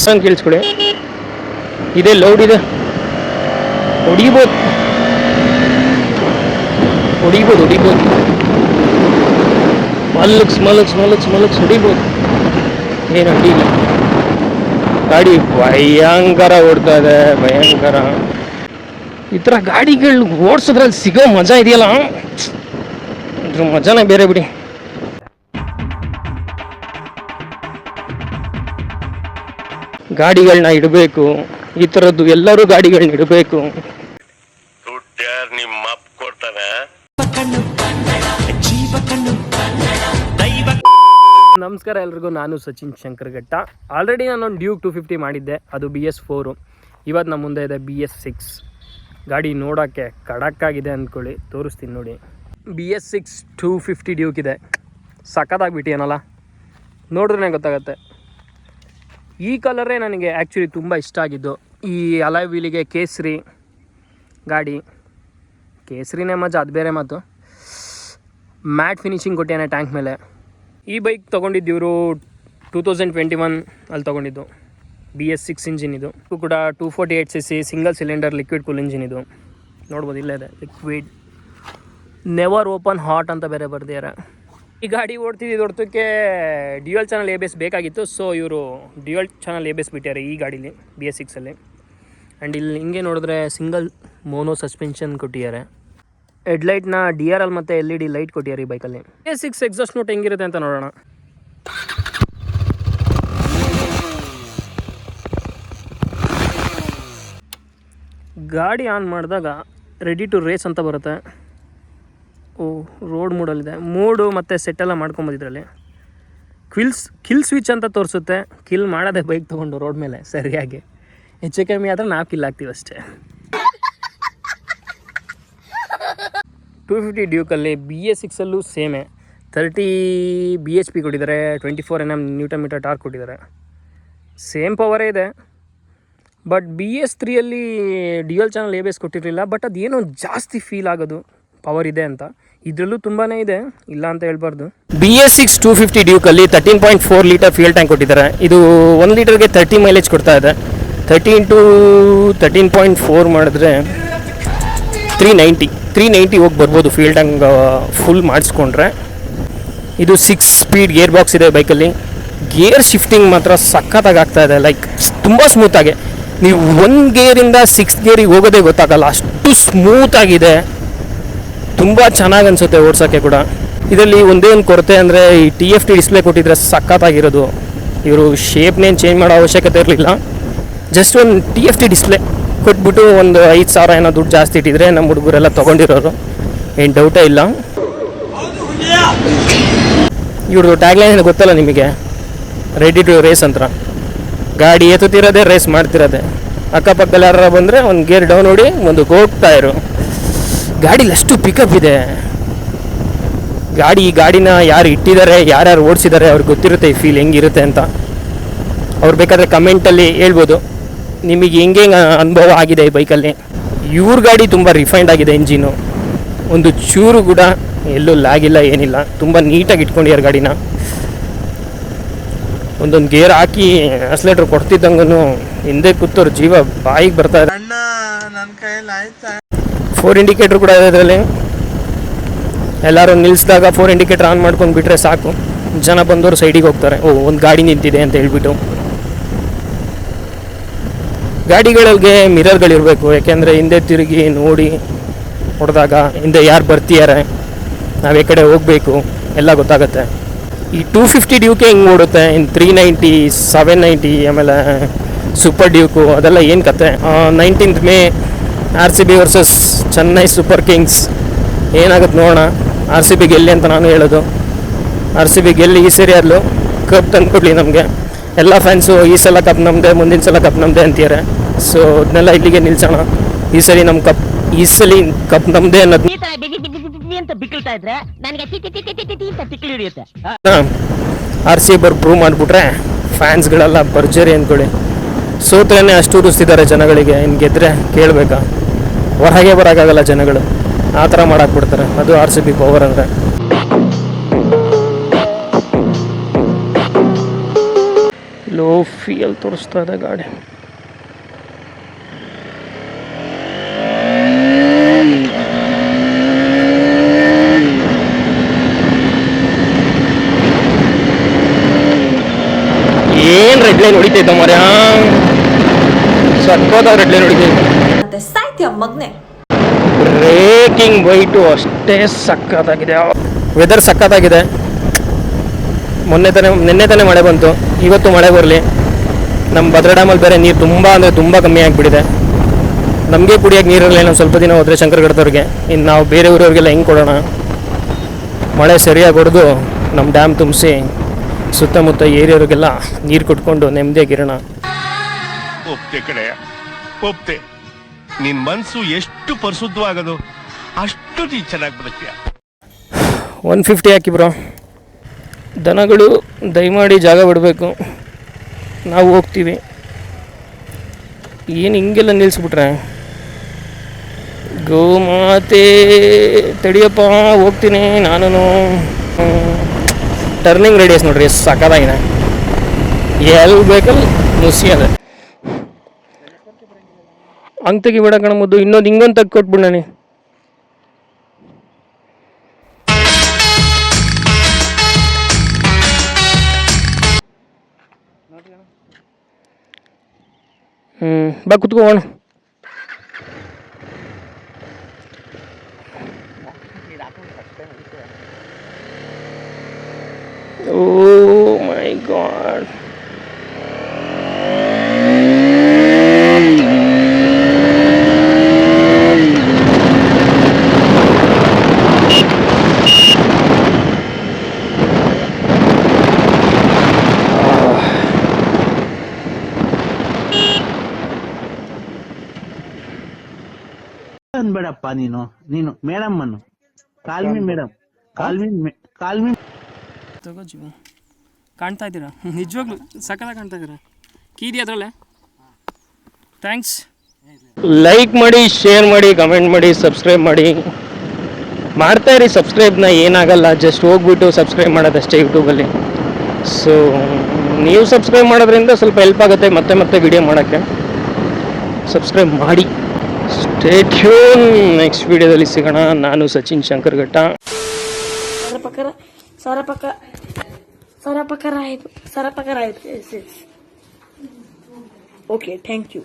Song ಕೇಳಿಸ್ಕೊಳ್ಳಿ ಇದೆ loud ಇದೆ ಹೊಡಿಬೋದು ಹೊಡಿಬೋದು ಹೊಡಿಬೋದು ಮಲ್ಲಕ್ಸ್ ಮಲಗ್ಸ್ ಮಲಗ್ಸ್ ಮಲಗ್ಸ್ ಹೊಡಿಬೋದು ಏನು ಅಡ್ಡಿಲ್ಲ ಗಾಡಿ ಭಯಂಕರ ಓಡ್ತಾ ಇದೆ, ಭಯಂಕರ. ಈ ಥರ ಗಾಡಿಗಳು ಓಡಿಸೋದ್ರಲ್ಲಿ ಸಿಗೋ ಮಜಾ ಇದೆಯಲ್ಲ? ಇದ್ರ ಮಜಾನೇ ಬೇರೆ ಬಿಡಿ. ಗಾಡಿಗಳನ್ನ ಇಡಬೇಕು, ಈ ಥರದ್ದು ಎಲ್ಲರೂ ಗಾಡಿಗಳನ್ನ ಇಡಬೇಕು. ನಮಸ್ಕಾರ ಎಲ್ರಿಗೂ, ನಾನು ಸಚಿನ್ ಶಂಕರ್ಘಟ್ಟ. ಆಲ್ರೆಡಿ ನಾನೊಂದು ಡ್ಯೂಕ್ ಟು ಫಿಫ್ಟಿ ಮಾಡಿದ್ದೆ, ಅದು ಬಿ ಎಸ್ ಫೋರು ಇವತ್ತು ನಮ್ಮ ಮುಂದೆ ಇದೆ ಬಿ ಎಸ್ ಸಿಕ್ಸ್ ಗಾಡಿ ನೋಡೋಕ್ಕೆ ಖಡಕ್ಕಾಗಿದೆ ಅಂದ್ಕೊಳ್ಳಿ, ತೋರಿಸ್ತೀನಿ ನೋಡಿ. B S six two fifty Duke ಇದೆ. ಸಖತ್ತಾಗ್ಬಿಟ್ಟಿಯೇನಲ್ಲ ನೋಡಿದ್ರೆ ಗೊತ್ತಾಗುತ್ತೆ. ಈ ಕಲರೇ ನನಗೆ ಆ್ಯಕ್ಚುಲಿ ತುಂಬ ಇಷ್ಟ ಆಗಿದ್ದು. ಈ ಅಲಾಯ್ ವೀಲಿಗೆ ಕೇಸರಿ ಗಾಡಿ. ಕೇಸರಿನೇ ಮಜಾ, ಅದು ಬೇರೆ ಮಾತು. ಮ್ಯಾಟ್ ಫಿನಿಶಿಂಗ್ ಕೊಟ್ಟಿಯಾನೆ ಟ್ಯಾಂಕ್ ಮೇಲೆ. ಈ ಬೈಕ್ ತೊಗೊಂಡಿದ್ದು ಇವರು ಟೂ ತೌಸಂಡ್ ಟ್ವೆಂಟಿ ಒನ್ ಅಲ್ಲಿ ತೊಗೊಂಡಿದ್ದು. ಬಿ ಎಸ್ ಸಿಕ್ಸ್ ಇಂಜಿನ್ ಇದು. ಇದು ಕೂಡ two forty eight C C single cylinder liquid cool engine ಇದು. ನೋಡ್ಬೋದು, ಇಲ್ಲೇ ಇದೆ. ಲಿಕ್ವಿಡ್ ನೆವರ್ ಓಪನ್ ಹಾಟ್ ಅಂತ ಬೇರೆ ಬರ್ದಿದ್ದಾರೆ ಈ ಗಾಡಿ ಓಡ್ತಿದ್ದು ಹೊಡ್ತಕ್ಕೆ ಡ್ಯೂಯಲ್ ಚಾನಲ್ ಎ ಬೇಸ್ ಬೇಕಾಗಿತ್ತು. ಸೊ ಇವರು ಡ್ಯೂಯಲ್ ಚಾನಲ್ ಎ ಬೇಸ್ ಬಿಟ್ಟಿದ್ದಾರೆ ಈ ಗಾಡೀಲಿ ಬಿ ಎಸ್ ಸಿಕ್ಸಲ್ಲಿ ಆ್ಯಂಡ್ ಇಲ್ಲಿ ಹಿಂಗೆ ನೋಡಿದ್ರೆ ಸಿಂಗಲ್ ಮೋನೋ ಸಸ್ಪೆನ್ಷನ್ ಕೊಟ್ಟಿದ್ದಾರೆ. ಹೆಡ್ಲೈಟ್ನ ಡಿ ಆರ್ ಎಲ್ ಮತ್ತು ಎಲ್ ಇ ಡಿ ಲೈಟ್ ಕೊಟ್ಟಿದ್ದಾರೆ ಈ ಬೈಕಲ್ಲಿ. ಎ ಸಿಕ್ಸ್ ಎಕ್ಸಾಸ್ಟ್ ನೋಟ್ ಹೆಂಗಿರುತ್ತೆ ಅಂತ ನೋಡೋಣ. ಗಾಡಿ ಆನ್ ಮಾಡಿದಾಗ ರೆಡಿ ಟು ರೇಸ್ ಅಂತ ಬರುತ್ತೆ. ಓ ರೋಡ್ ಮೂಡಲ್ಲಿದೆ ಮೂಡು ಮತ್ತು ಸೆಟ್ಟೆಲ್ಲ ಮಾಡ್ಕೊಂಬಂದಿದ್ರಲ್ಲಿ ಕ್ವಿಲ್ಸ್ ಕಿಲ್ ಸ್ವಿಚ್ ಅಂತ ತೋರಿಸುತ್ತೆ. ಕಿಲ್ ಮಾಡೋದೇ ಬೈಕ್ ತೊಗೊಂಡು ರೋಡ್ ಮೇಲೆ ಸರಿಯಾಗಿ. ಹೆಚ್ಚು ಕಮ್ಮಿ ಆದರೆ ನಾವು ಕಿಲ್ ಹಾಕ್ತೀವಿ ಅಷ್ಟೇ ಟೂ ಫಿಫ್ಟಿ ಡ್ಯೂಕಲ್ಲಿ ಬಿ ಎ ಸಿಕ್ಸಲ್ಲೂ ಸೇಮೆ ತರ್ಟಿ ಬಿ ಎಚ್ ಪಿ ಕೊಟ್ಟಿದ್ದಾರೆ twenty four N M newton metre torque ಕೊಟ್ಟಿದ್ದಾರೆ. ಸೇಮ್ ಪವರೇ ಇದೆ. ಬಟ್ ಬಿ ಎಸ್ ತ್ರೀಯಲ್ಲಿ ಡಿಯಲ್ ಚಾನಲ್ ಎ ಬೇಸ್ ಕೊಟ್ಟಿರಲಿಲ್ಲ ಬಟ್ ಅದೇನೋ ಜಾಸ್ತಿ ಫೀಲ್ ಆಗೋದು ಪವರ್ ಇದೆ ಅಂತ. ಇದರಲ್ಲೂ ತುಂಬಾ ಇದೆ, ಇಲ್ಲ ಅಂತ ಹೇಳ್ಬಾರ್ದು. B S six two fifty ಡ್ಯೂಕಲ್ಲಿ thirteen point four litre fuel tank ಕೊಟ್ಟಿದ್ದಾರೆ. ಇದು ಒಂದು ಲೀಟರ್ಗೆ ತರ್ಟಿ ಮೈಲೇಜ್ ಕೊಡ್ತಾ ಇದೆ. Thirty into thirteen point four ಮಾಡಿದ್ರೆ ತ್ರೀ ನೈಂಟಿ ತ್ರೀ ನೈಂಟಿ ಹೋಗಿ ಬರ್ಬೋದು. ಟ್ಯಾಂಕ್ ಫುಲ್ ಮಾಡಿಸ್ಕೊಂಡ್ರೆ. ಇದು ಸಿಕ್ಸ್ ಸ್ಪೀಡ್ ಗೇರ್ ಬಾಕ್ಸ್ ಇದೆ ಬೈಕಲ್ಲಿ ಗೇರ್ ಶಿಫ್ಟಿಂಗ್ ಮಾತ್ರ ಸಖತ್ತಾಗಿ ಆಗ್ತಾ ಇದೆ. ಲೈಕ್ ತುಂಬ ಸ್ಮೂತಾಗಿ ನೀವು ಒಂದು ಗೇರಿಂದ ಸಿಕ್ಸ್ ಗೇರಿಗೆ ಹೋಗೋದೇ ಗೊತ್ತಾಗಲ್ಲ. ಅಷ್ಟು ಸ್ಮೂತಾಗಿದೆ ತುಂಬ ಚೆನ್ನಾಗಿ ಅನಿಸುತ್ತೆ ಓಡ್ಸೋಕ್ಕೆ ಕೂಡ. ಇದರಲ್ಲಿ ಒಂದೇ ಒಂದು ಕೊರತೆ ಅಂದರೆ ಈ ಟಿ ಎಫ್ ಟಿ ಡಿಸ್ಪ್ಲೇ ಕೊಟ್ಟಿದ್ರೆ ಸಖತ್ತಾಗಿರೋದು. ಇವರು ಶೇಪ್ನೇನು ಚೇಂಜ್ ಮಾಡೋ ಅವಶ್ಯಕತೆ ಇರಲಿಲ್ಲ. ಜಸ್ಟ್ ಒಂದು ಟಿ ಎಫ್ ಟಿ ಡಿಸ್ಪ್ಲೇ ಕೊಟ್ಬಿಟ್ಟು ಒಂದು ಐದು ಸಾವಿರ ಏನೋ ದುಡ್ಡು ಜಾಸ್ತಿ ಇಟ್ಟಿದ್ರೆ ನಮ್ಮ ಹುಡುಗರೆಲ್ಲ ತೊಗೊಂಡಿರೋರು. ಏನು ಡೌಟೇ ಇಲ್ಲ. ಇವ್ರದ್ದು ಟ್ಯಾಗ್ಲೈನ್ ಗೊತ್ತಲ್ಲ ನಿಮಗೆ? ರೆಡಿ ಟು ರೇಸ್ ಅಂತ. ಗಾಡಿ ಎತ್ತುತ್ತಿರೋದೇ ರೇಸ್ ಮಾಡ್ತಿರೋದೆ. ಅಕ್ಕಪಕ್ಕದಲ್ಲಿ ಯಾರು ಬಂದರೆ ಒಂದು ಗೇರ್ ಡೌನ್ ನೋಡಿ ಒಂದು ಹೋಗ್ತಾ ಇರು. ಗಾಡೀಲಿ ಅಷ್ಟು ಪಿಕಪ್ ಇದೆ. ಗಾಡಿ ಗಾಡಿನ ಯಾರು ಇಟ್ಟಿದ್ದಾರೆ, ಯಾರ್ಯಾರು ಓಡಿಸಿದ್ದಾರೆ, ಅವ್ರಿಗೆ ಗೊತ್ತಿರುತ್ತೆ ಈ ಫೀಲ್ ಹೆಂಗಿರುತ್ತೆ ಅಂತ. ಅವ್ರು ಬೇಕಾದರೆ ಕಮೆಂಟಲ್ಲಿ ಹೇಳ್ಬೋದು. ನಿಮಗೆ ಹೆಂಗೆ ಅನುಭವ ಆಗಿದೆ ಈ ಬೈಕಲ್ಲಿ? ಇವ್ರ ಗಾಡಿ ತುಂಬ ರಿಫೈನ್ಡ್ ಆಗಿದೆ ಇಂಜಿನು ಒಂದು ಚೂರು ಕೂಡ ಎಲ್ಲೂ ಲಾಗಿಲ್ಲ ಏನಿಲ್ಲ. ತುಂಬ ನೀಟಾಗಿ ಇಟ್ಕೊಂಡಿದ್ದಾರೆ ಗಾಡಿನ. ಒಂದೊಂದು ಗೇರ್ ಹಾಕಿ ಅಸ್ಲೇಟ್ರ್ ಕೊಡ್ತಿದ್ದಂಗೂ ಹಿಂದೆ ಕೂತವ್ರು ಜೀವ ಬಾಯಿಗೆ ಬರ್ತಾ ಇದೆ. ಫೋರ್ ಇಂಡಿಕೇಟ್ರ್ ಕೂಡ ಇದೆ ಇದರಲ್ಲಿ. ಎಲ್ಲರೂ ನಿಲ್ಲಿಸಿದಾಗ ಫೋರ್ ಇಂಡಿಕೇಟರ್ ಆನ್ ಮಾಡ್ಕೊಂಡು ಬಿಟ್ರೆ ಸಾಕು. ಜನ ಬಂದವರು ಸೈಡಿಗೆ ಹೋಗ್ತಾರೆ. ಓ ಒಂದು ಗಾಡಿ ನಿಂತಿದೆ ಅಂತ ಹೇಳ್ಬಿಟ್ಟು. ಗಾಡಿಗಳಿಗೆ ಮಿರರ್ಗಳಿರಬೇಕು ಯಾಕೆಂದರೆ ಹಿಂದೆ ತಿರುಗಿ ನೋಡಿ ಹೊಡೆದಾಗ ಹಿಂದೆ ಯಾರು ಬರ್ತಿದ್ದಾರೆ ನಾವು ಈ ಕಡೆ ಹೋಗಬೇಕು, ಎಲ್ಲ ಗೊತ್ತಾಗುತ್ತೆ. ಈ ಟೂ ಫಿಫ್ಟಿ ಡ್ಯೂಕೆ ಹಿಂಗೆ ಓಡುತ್ತೆ ಇನ್ನು ತ್ರೀ ನೈಂಟಿ ಸೆವೆನ್ ನೈಂಟಿ ಆಮೇಲೆ ಸೂಪರ್ ಡ್ಯೂಕು, ಅದೆಲ್ಲ ಏನು ಕತೆ? Nineteenth May R C B versus Chennai super kings ಏನಾಗುತ್ತೆ ನೋಡೋಣ ಆರ್ ಸಿ ಬಿ ಗೆಲ್ಲಿ ಅಂತ ನಾನು ಹೇಳೋದು. ಆರ್ ಸಿ ಬಿ ಗೆಲ್ಲಿ ಈ ಸರಿ ಅಲ್ಲೂ ಕಪ್ ಕೊಡಲಿ ನಮಗೆ. ಎಲ್ಲ ಫ್ಯಾನ್ಸು ಈ ಸಲ ಕಪ್ ನಮ್ಮದೇ ಮುಂದಿನ ಸಲ ಕಪ್ ನಮ್ಮದೇ ಅಂತಾರೆ ಸೊ ಅದನ್ನೆಲ್ಲ ಇಲ್ಲಿಗೆ ನಿಲ್ಸೋಣ. ಈ ಸಲ ನಮ್ಮ ಕಪ್ ಈ ಸಲ ಕಪ್ ನಮ್ಮದೇ ಅನ್ನೋದು ಆರ್ ಸಿ ಬರ್ ಪ್ರೂವ್ ಮಾಡಿಬಿಟ್ರೆ ಫ್ಯಾನ್ಸ್ಗಳೆಲ್ಲ ಭರ್ಜರಿ ಅಂದ್ಕೊಳ್ಳಿ. ಸೋತ್ರನೇ ಅಷ್ಟು ಉರಿಸ್ತಿದ್ದಾರೆ ಜನಗಳಿಗೆ. ಇನ್ನು ಗೆದ್ರೆ ಕೇಳಬೇಕಾ? ಹೊರಗೆ ಬರೋಕ್ಕಾಗಲ್ಲ ಜನಗಳು. ಆ ಥರ ಮಾಡಾಕ್ಬಿಡ್ತಾರೆ. ಅದು ಆರ್ ಸಿ ಬಿ ಪವರ್ ಅಂದರೆ. ಲೋ ಫೀಲ್ ತೋರಿಸ್ತಾ ಇದೆ ಗಾಡಿ. ಏನು ಹೊಡಿತೈತ ಸಕ್ಕೋದಾಗ ರೆಡ್ ಲೈನ್ ಹೊಡಿತೈತೆ ಸಾಯ್ತೀಯ ಮಗ್ನೆ. ಬ್ರೇಕಿಂಗ್ ಬೈಟು ಅಷ್ಟೇ ಸಕ್ಕತ್ತಾಗಿದೆ ವೆದರ್ ಸಕ್ಕತ್ತಾಗಿದೆ ಮೊನ್ನೆ ತಾನೇ ನಿನ್ನೆ ತಾನೇ ಮಳೆ ಬಂತು. ಇವತ್ತು ಮಳೆ ಬರಲಿ. ನಮ್ಮ ಭದ್ರಾ ಡ್ಯಾಮಲ್ಲಿ ಬೇರೆ ನೀರು ತುಂಬ ಅಂದರೆ ತುಂಬ ಕಮ್ಮಿ ಆಗಿಬಿಟ್ಟಿದೆ. ನಮಗೆ ಕುಡಿಯೋಕೆ ನೀರಿರಲಿಲ್ಲ ಇನ್ನೊಂದು ಸ್ವಲ್ಪ ದಿನ ಹೋದರೆ ಶಂಕರಗಡದವ್ರಿಗೆ. ಇನ್ನು ನಾವು ಬೇರೆ ಊರವ್ರಿಗೆಲ್ಲ ಹೆಂಗೆ ಕೊಡೋಣ? ಮಳೆ ಸರಿಯಾಗಿ ಹೊಡೆದು ನಮ್ಮ ಡ್ಯಾಮ್ ತುಂಬಿಸಿ ಸುತ್ತಮುತ್ತ ಏರಿಯವ್ರಿಗೆಲ್ಲ ನೀರು ಕೊಟ್ಕೊಂಡು ನೆಮ್ಮದಿಯಾಗಿರೋಣ ಒಪ್ತೆ ಕಡೆ ಒಪ್ತೆ. ನಿನ್ ಮನ್ಸು ಎಷ್ಟು ಪರಿಶುದ್ಧವಾಗದು ಅಷ್ಟು ನೀ ಚೆನ್ನಾಗಿ ಬದುಕ್ತೀಯ. ಒನ್ ಫಿಫ್ಟಿ ಹಾಕಿ ಬ್ರೋ. ದನಗಳು ದಯಮಾಡಿ ಜಾಗ ಬಿಡಬೇಕು. ನಾವು ಹೋಗ್ತೀವಿ. ಏನು ಹಿಂಗೆಲ್ಲ ನಿಲ್ಲಿಸ್ಬಿಟ್ರೆ ಗೋಮಾತೆ ತಡಿಯಪ್ಪ ಹೋಗ್ತೀನಿ ನಾನು ಟರ್ನಿಂಗ್ ರೇಡಿಯಸ್ ನೋಡ್ರಿ, ಎಷ್ಟು ಸಕ್ಕದಾಗಿದೆ ಎಲ್ಲಿ ಬೇಕಲ್ಲಿ ನುಸಿ ಅದ. ಹಂಗೆ ತೆಗಿಬೇಡ ಕಣ ಮುದ್ದು, ಇನ್ನೊಂದು ಹಿಂಗೊಂದು ತೆಗ್ದು ಕೊಟ್ಬಿಡು ನನಗೆ ಹ್ಞೂ ಬಾ ಕುತ್ಕೋಣ ಓ ಮೈ ಗಾಡ್ ಅನ್ಬೇಡಪ್ಪ ನೀನು ನೀನು ಮೇಡಮ್ ಅನ್ನು ಕಾಲ್ಮಿ ಮೇಡಮ್. ಕಾಲ್ಮಿ ಕಾಲ್ಮಿ ತಗೋ ಕಾಣ್ತಾ ಇದ್ದೀರಾ? ನಿಜವಾಗ್ಲೂ ಸಕಲ ಕಾಣ್ತಾ ಇದ್ದೀರಾ? ಥ್ಯಾಂಕ್ಸ್ ಲೈಕ್ ಮಾಡಿ ಶೇರ್ ಮಾಡಿ ಕಮೆಂಟ್ ಮಾಡಿ ಸಬ್ಸ್ಕ್ರೈಬ್ ಮಾಡಿ. ಮಾಡ್ತಾ ಇರಿ ಸಬ್ಸ್ಕ್ರೈಬ್ನ ಏನಾಗಲ್ಲ ಜಸ್ಟ್ ಹೋಗ್ಬಿಟ್ಟು ಸಬ್ಸ್ಕ್ರೈಬ್ ಮಾಡೋದಷ್ಟೇ ಯೂಟ್ಯೂಬಲ್ಲಿ ಸೊ ನೀವು ಸಬ್ಸ್ಕ್ರೈಬ್ ಮಾಡೋದ್ರಿಂದ ಸ್ವಲ್ಪ ಹೆಲ್ಪ್ ಆಗುತ್ತೆ ಮತ್ತೆ ಮತ್ತೆ ವಿಡಿಯೋ ಮಾಡೋಕ್ಕೆ. ಸಬ್ಸ್ಕ್ರೈಬ್ ಮಾಡಿ. ಸ್ಟೇಟ್ಯೂನ್ ನೆಕ್ಸ್ಟ್ ವಿಡಿಯೋದಲ್ಲಿ ಸಿಗೋಣ. ನಾನು Sachin ಶಂಕರ್ಘಟ್ಟ. Sarapakara, Sara pakai Sara pakai right. Sara pakai right. Yes, yes. Okay, thank you.